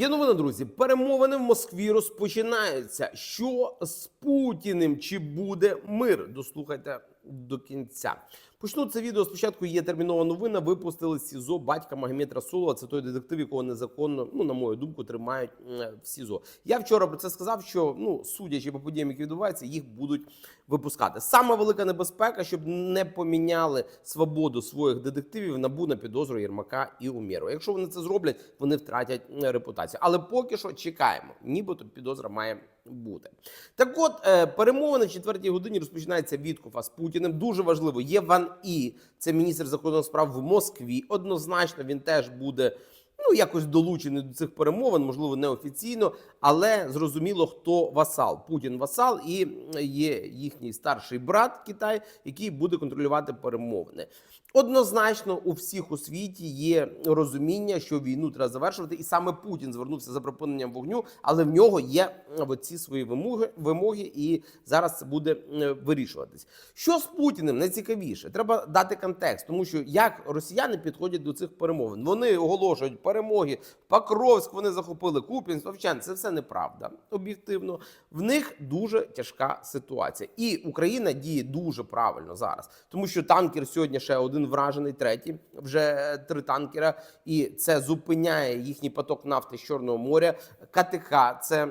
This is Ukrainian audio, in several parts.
Є новина, друзі. Перемовини в Москві розпочинаються. Що з Путіним? Чи буде мир? Дослухайте до кінця. Почну це відео. Спочатку є термінова новина. Випустили СІЗО батька Магомед Расулова. Це той детектив, якого незаконно, ну на мою думку, тримають е, в СІЗО. Я вчора про це сказав. Що ну судячи по подіям, які відбуваються, їх будуть випускати. Саме велика небезпека, щоб не поміняли свободу своїх детективів набу на підозру Єрмака і Умєру. Якщо вони це зроблять, вони втратять репутацію. Але поки що чекаємо, нібито підозра має бути. Так от е, перемовини в четвертій годині розпочинається Віткофа з Путіним. Дуже важливо. Є Ван І, це міністр закордонних справ в Москві. Однозначно він теж буде. Ну, якось долучений до цих перемовин, можливо, неофіційно, але зрозуміло, хто васал. Путін васал і є їхній старший брат Китай, який буде контролювати перемовини. Однозначно, у всіх у світі є розуміння, що війну треба завершувати, і саме Путін звернувся за припиненням вогню, але в нього є оці свої вимоги, вимоги, і зараз це буде е, вирішуватись. Що з Путіним найцікавіше? Треба дати контекст, тому що як росіяни підходять до цих перемовин, вони оголошують перемоги. Покровськ вони захопили Купінськ, Овчан. Це все неправда. Об'єктивно, в них дуже тяжка ситуація, і Україна діє дуже правильно зараз, тому що танкер сьогодні ще один вражений, третій вже е, три танкера, і це зупиняє їхній поток нафти з Чорного моря. КТК це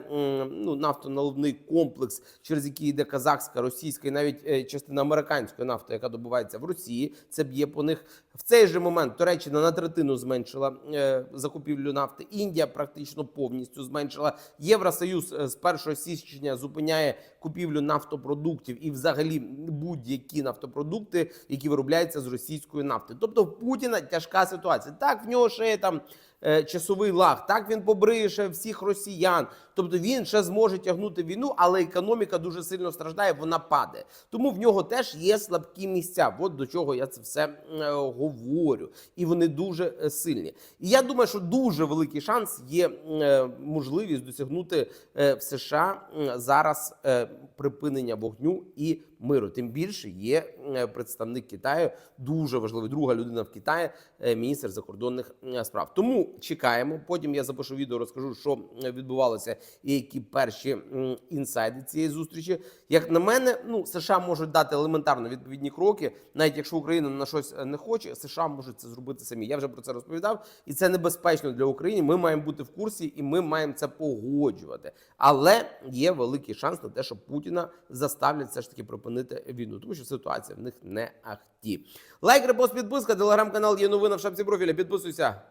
ну нафтоналивний комплекс, через який йде казахська, російська і навіть е, частина американської нафти, яка добувається в Росії. Це б'є по них в цей же момент. Туреччина на третину зменшила е, закупівлю нафти. Індія практично повністю зменшила. Євросоюз е, з 1 січня зупиняє купівлю нафтопродуктів і, взагалі, будь-які нафтопродукти, які виробляються з російської нафти. Тобто, в Путіна тяжка ситуація. Так, в нього ще є там. Е, Часовий лаг, так він побриє ще всіх росіян. Тобто він ще зможе тягнути війну, але економіка дуже сильно страждає, вона падає. Тому в нього теж є слабкі місця. От до чого я це все е, говорю. І вони дуже е, сильні. І я думаю, що дуже великий шанс є можливість досягнути в США зараз припинення вогню і миру. Тим більше є представник Китаю, дуже важливий, друга людина в Китаї, е, міністр закордонних е, справ. Тому чекаємо. Потім я запишу відео, розкажу, що е, відбувалося і які перші інсайди цієї зустрічі. Як на мене, ну США можуть дати елементарно відповідні кроки, навіть якщо Україна на щось е, не хоче, США можуть це зробити самі. Я вже про це розповідав, і це небезпечно для України. Ми маємо бути в курсі, і ми маємо це погоджувати. Але є великий шанс на те, що Путіна заставлять все ж таки припинити війну, тому що ситуація них не ахті. Лайк, репост, підписка, телеграм-канал є новина в шапці профіля. Підписуйся.